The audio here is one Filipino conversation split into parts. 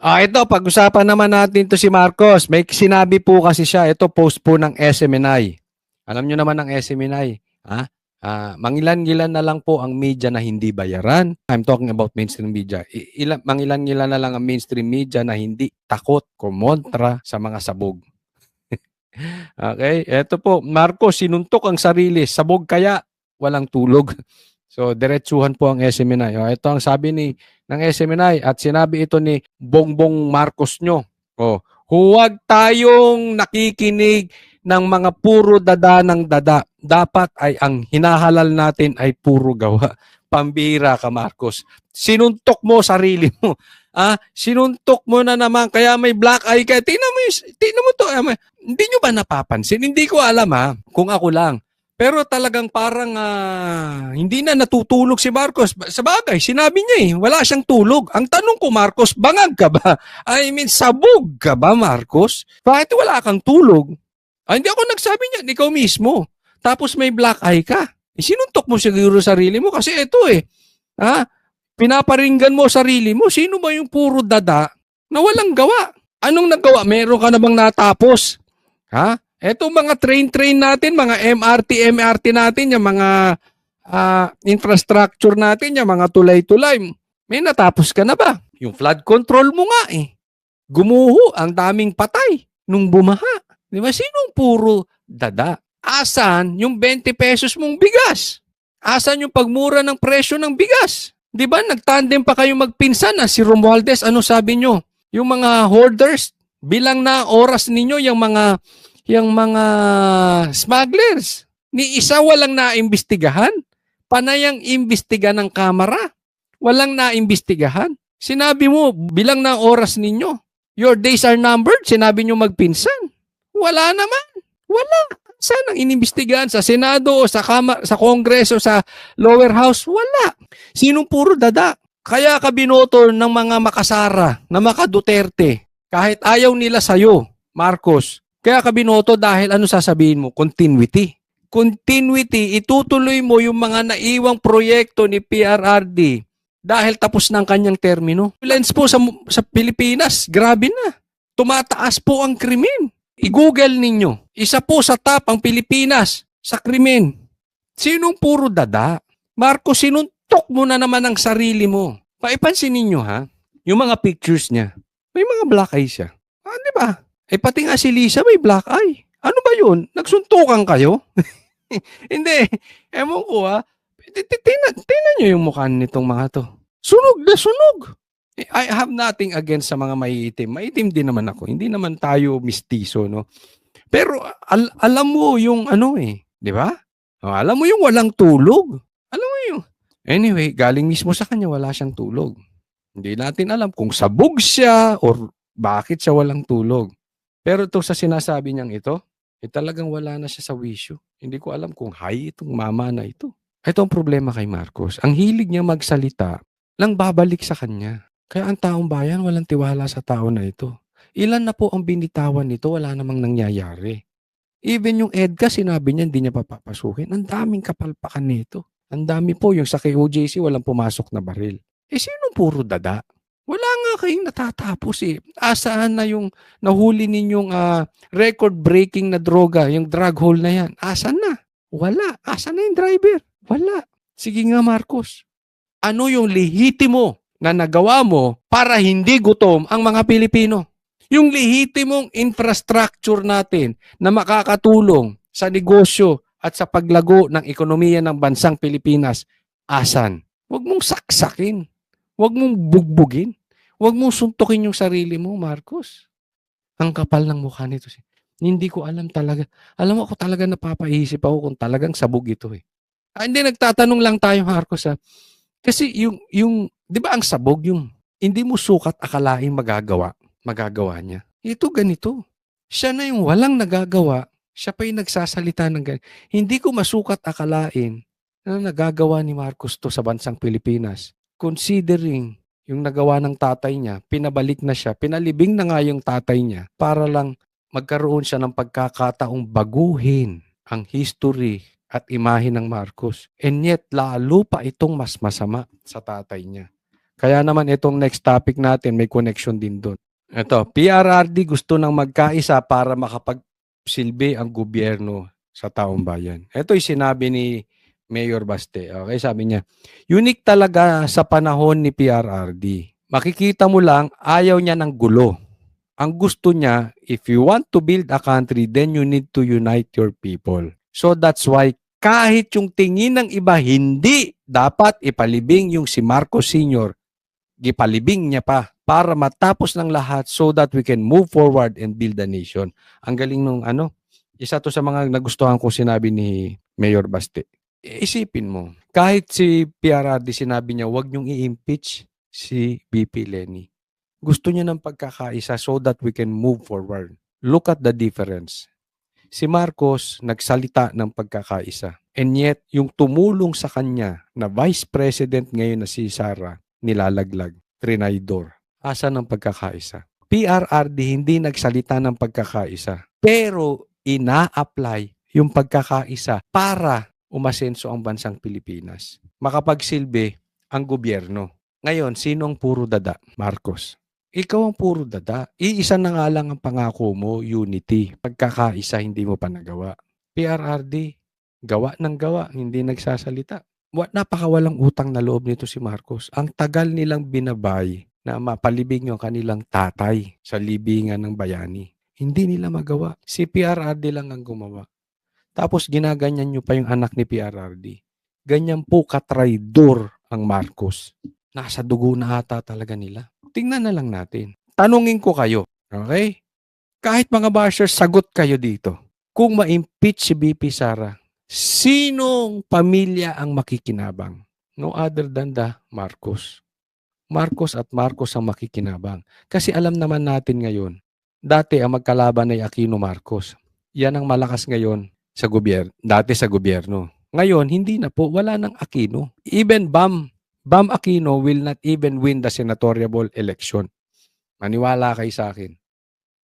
Ah, ito, pag-usapan naman natin to si Marcos. May sinabi po kasi siya, ito post po ng SMNI. Alam nyo naman ng SMNI, ha? Ah, mangilan-ngilan na lang po ang media na hindi bayaran. I'm talking about mainstream media. Ilan, mangilan-ngilan na lang ang mainstream media na hindi takot kumontra sa mga sabog. okay, eto po, Marcos, sinuntok ang sarili. Sabog kaya, walang tulog. So, diretsuhan po ang SMNI. O, ito ang sabi ni ng SMNI at sinabi ito ni Bongbong Marcos nyo. O, huwag tayong nakikinig ng mga puro dada ng dada. Dapat ay ang hinahalal natin ay puro gawa. Pambira ka, Marcos. Sinuntok mo sarili mo. Ah, sinuntok mo na naman kaya may black eye ka. Tingnan mo, tingnan mo to. Ah, Hindi nyo ba napapansin? Hindi ko alam ha, kung ako lang. Pero talagang parang ah, hindi na natutulog si Marcos. Sa bagay, sinabi niya eh, wala siyang tulog. Ang tanong ko, Marcos, bangag ka ba? I mean, sabog ka ba, Marcos? Bakit wala kang tulog? Ah, hindi ako nagsabi niyan, ikaw mismo. Tapos may black eye ka. Eh, sinuntok mo siguro sarili mo kasi ito eh. Ha? Pinaparinggan mo sarili mo. Sino ba yung puro dada na walang gawa? Anong nagawa? Meron ka na bang natapos? Ha? Eto mga train-train natin, mga MRT, MRT natin, yung mga ah, infrastructure natin, yung mga tulay-tulay. May natapos ka na ba? Yung flood control mo nga eh. Gumuho, ang daming patay nung bumaha. Di ba? Sinong puro dada? Asan yung 20 pesos mong bigas? Asan yung pagmura ng presyo ng bigas? Di ba? Nagtandem pa kayo magpinsan na si Romualdez. Ano sabi nyo? Yung mga hoarders, bilang na oras ninyo, yung mga yung mga smugglers. Ni isa walang naimbestigahan. Panayang imbestiga ng kamera. Walang naimbestigahan. Sinabi mo, bilang na oras ninyo. Your days are numbered. Sinabi nyo magpinsan. Wala naman. Wala. Saan ang inimbestigahan? Sa Senado o sa, Kama, sa Kongreso, sa lower house? Wala. Sinong puro dada? Kaya ka binoto ng mga makasara, na maka Duterte, kahit ayaw nila sa'yo, Marcos, kaya ka binoto dahil ano sasabihin mo? Continuity. Continuity, itutuloy mo yung mga naiwang proyekto ni PRRD dahil tapos ng kanyang termino. Violence po sa, sa Pilipinas, grabe na. Tumataas po ang krimen. I-google ninyo. Isa po sa top ang Pilipinas sa krimen. Sinong puro dada? Marco, sinuntok mo na naman ang sarili mo. Paipansin ninyo ha, yung mga pictures niya, may mga black eye siya. Ah, di ba? Eh pati nga si Lisa may black eye. Ano ba yun? Nagsuntukan kayo? Hindi. Ewan ko ha. T- Tingnan, tingnan nyo yung mukha nitong mga to. Sunog na sunog. Eh, I have nothing against sa mga maiitim. Maiitim din naman ako. Hindi naman tayo mistiso, no? Pero al- alam mo yung ano eh. Di ba? O, alam mo yung walang tulog. Alam mo yung... Anyway, galing mismo sa kanya, wala siyang tulog. Hindi natin alam kung sabog siya or bakit siya walang tulog. Pero ito sa sinasabi niyang ito, eh talagang wala na siya sa wisyo. Hindi ko alam kung high itong mama na ito. Ito ang problema kay Marcos. Ang hilig niya magsalita, lang babalik sa kanya. Kaya ang taong bayan walang tiwala sa tao na ito. Ilan na po ang binitawan nito, wala namang nangyayari. Even yung EDCA, sinabi niya, hindi niya papapasukin. Ang daming kapalpakan nito. Ang dami po, yung sa KOJC, walang pumasok na baril. Eh, sino puro dada? Wala nga kayong natatapos eh. Asaan na yung nahuli ninyong ah, record-breaking na droga, yung drug hole na yan? Asan na? Wala. Asan na yung driver? Wala. Sige nga, Marcos. Ano yung lehitimo na nagawa mo para hindi gutom ang mga Pilipino? Yung lehitimong infrastructure natin na makakatulong sa negosyo at sa paglago ng ekonomiya ng bansang Pilipinas, asan? Huwag mong saksakin. Huwag mong bugbugin. Huwag mong suntukin yung sarili mo, Marcos. Ang kapal ng mukha nito. Hindi ko alam talaga. Alam mo, ako talaga napapaisip ako kung talagang sabog ito eh. Ah, hindi, nagtatanong lang tayo, Marcos. Ha? Kasi yung, yung, di ba ang sabog, yung hindi mo sukat akalain magagawa, magagawa niya. Ito ganito. Siya na yung walang nagagawa, siya pa yung nagsasalita ng ganito. Hindi ko masukat akalain na nagagawa ni Marcos to sa bansang Pilipinas. Considering yung nagawa ng tatay niya, pinabalik na siya, pinalibing na nga yung tatay niya para lang magkaroon siya ng pagkakataong baguhin ang history at imahe ng Marcos. And yet, lalo pa itong mas masama sa tatay niya. Kaya naman itong next topic natin may connection din doon. Ito, PRRD gusto nang magkaisa para makapagsilbi ang gobyerno sa taong bayan. Ito yung sinabi ni Mayor Baste. Okay, sabi niya, unique talaga sa panahon ni PRRD. Makikita mo lang, ayaw niya ng gulo. Ang gusto niya, if you want to build a country, then you need to unite your people. So that's why kahit yung tingin ng iba, hindi dapat ipalibing yung si Marcos Sr. Gipalibing niya pa para matapos ng lahat so that we can move forward and build a nation. Ang galing nung ano, isa to sa mga nagustuhan ko sinabi ni Mayor Baste. Isipin mo, kahit si PRRD sinabi niya, wag niyong i-impeach si BP Lenny. Gusto niya ng pagkakaisa so that we can move forward. Look at the difference. Si Marcos nagsalita ng pagkakaisa. And yet, yung tumulong sa kanya na Vice President ngayon na si Sara, nilalaglag, trinaydor. Asa ng pagkakaisa? PRRD hindi nagsalita ng pagkakaisa. Pero ina-apply yung pagkakaisa para umasenso ang bansang Pilipinas. Makapagsilbi ang gobyerno. Ngayon, sino ang puro dada? Marcos. Ikaw ang puro dada. Iisa na nga lang ang pangako mo, unity. Pagkakaisa, hindi mo pa nagawa. PRRD, gawa ng gawa, hindi nagsasalita. What napakawalang utang na loob nito si Marcos. Ang tagal nilang binabay na mapalibing yung kanilang tatay sa libingan ng bayani. Hindi nila magawa. Si PRRD lang ang gumawa. Tapos ginaganyan nyo pa yung anak ni PRRD. Ganyan po katraidor ang Marcos. Nasa dugo na ata talaga nila. Tingnan na lang natin. Tanungin ko kayo. Okay? Kahit mga bashers, sagot kayo dito. Kung ma-impeach si BP Sara, sinong pamilya ang makikinabang? No other than the Marcos. Marcos at Marcos ang makikinabang. Kasi alam naman natin ngayon, dati ang magkalaban ay Aquino Marcos. Yan ang malakas ngayon sa gobyerno, dati sa gobyerno. Ngayon, hindi na po, wala nang Aquino. Even Bam, Bam Aquino will not even win the senatorial election. Maniwala kay sa akin.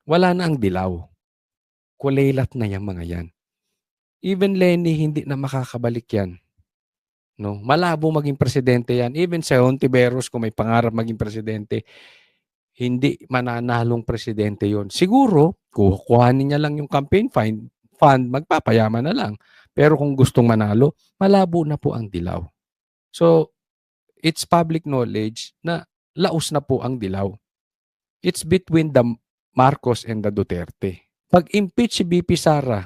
Wala na ang dilaw. Kulelat na yung mga yan. Even Lenny, hindi na makakabalik yan. No, malabo maging presidente yan. Even sa Hontiveros, kung may pangarap maging presidente, hindi mananalong presidente yon. Siguro, kukuhanin niya lang yung campaign fund, fund, magpapayaman na lang. Pero kung gustong manalo, malabo na po ang dilaw. So, it's public knowledge na laos na po ang dilaw. It's between the Marcos and the Duterte. Pag impeach si BP Sara,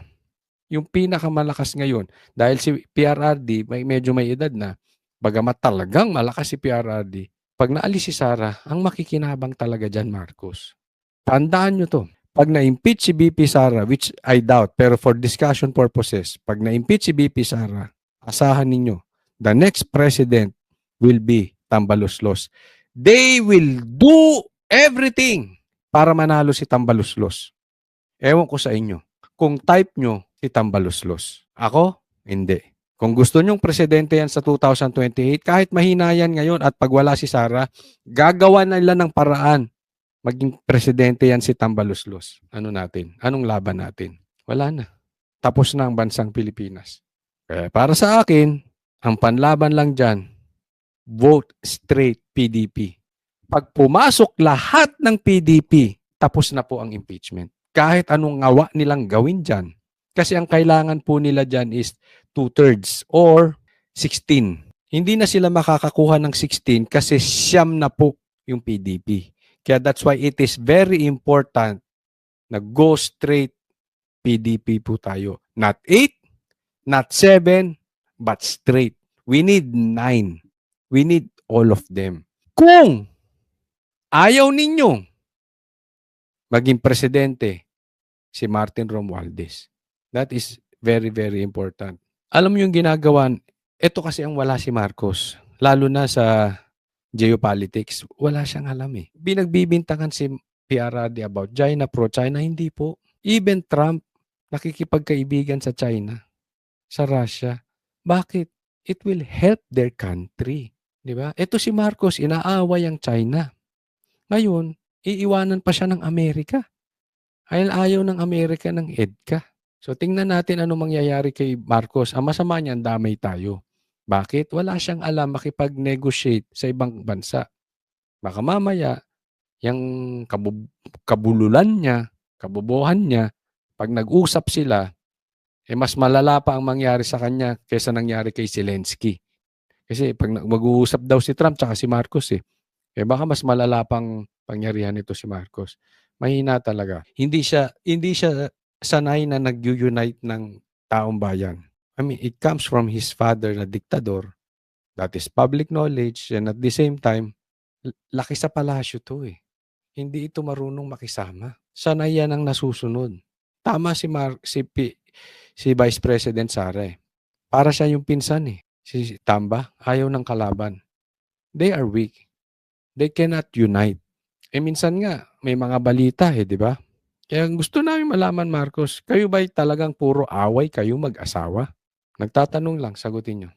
yung pinakamalakas ngayon, dahil si PRRD may medyo may edad na, bagamat talagang malakas si PRRD, pag naalis si Sara, ang makikinabang talaga dyan, Marcos. Tandaan nyo to. Pag na-impeach si BP Sara, which I doubt, pero for discussion purposes, pag na-impeach si BP Sara, asahan ninyo, the next president will be Tambaluslos. They will do everything para manalo si Tambaluslos. Ewan ko sa inyo. Kung type nyo si Tambaluslos. Ako, hindi. Kung gusto nyong presidente yan sa 2028, kahit mahina yan ngayon at pag wala si Sara, gagawa nila ng paraan maging presidente yan si Tambaluslos. Ano natin? Anong laban natin? Wala na. Tapos na ang bansang Pilipinas. Kaya para sa akin, ang panlaban lang dyan, vote straight PDP. Pag pumasok lahat ng PDP, tapos na po ang impeachment. Kahit anong ngawa nilang gawin dyan. Kasi ang kailangan po nila dyan is two-thirds or 16. Hindi na sila makakakuha ng 16 kasi siyam na po yung PDP. Kaya that's why it is very important na go straight PDP po tayo. Not 8, not 7, but straight. We need 9. We need all of them. Kung ayaw ninyo maging presidente si Martin Romualdez, that is very, very important. Alam mo yung ginagawa, ito kasi ang wala si Marcos, lalo na sa geopolitics, wala siyang alam eh. Binagbibintangan si PRRD about China, pro-China, hindi po. Even Trump, nakikipagkaibigan sa China, sa Russia. Bakit? It will help their country. Di ba? Ito si Marcos, inaaway ang China. Ngayon, iiwanan pa siya ng Amerika. Ay ayaw ng Amerika ng EDCA. So tingnan natin ano mangyayari kay Marcos. Ang masama niyan, damay tayo. Bakit? Wala siyang alam makipag-negotiate sa ibang bansa. Baka mamaya yang kabub kabululan niya, kabobohan niya, 'pag nag-usap sila, eh, mas malala pa ang mangyari sa kanya kaysa nangyari kay Zelensky. Kasi 'pag mag-uusap daw si Trump tsaka si Marcos, eh. Eh, baka mas malala pang pangyarihan nito si Marcos. Mahina talaga. Hindi siya hindi siya sanay na nag-u-unite ng taong bayan. I mean, it comes from his father na diktador. That is public knowledge and at the same time, laki sa palasyo 'to, eh. Hindi ito marunong makisama. Sanay yan ang nasusunod. Tama si Mar si P si Vice President Sara, eh. Para siya yung pinsan, eh. Si Tamba ayaw ng kalaban. They are weak. They cannot unite. Eh, minsan nga may mga balita, eh, 'di ba? Kaya gusto namin malaman, Marcos, kayo ba'y talagang puro away kayo mag-asawa? Nagtatanong lang, sagutin niyo.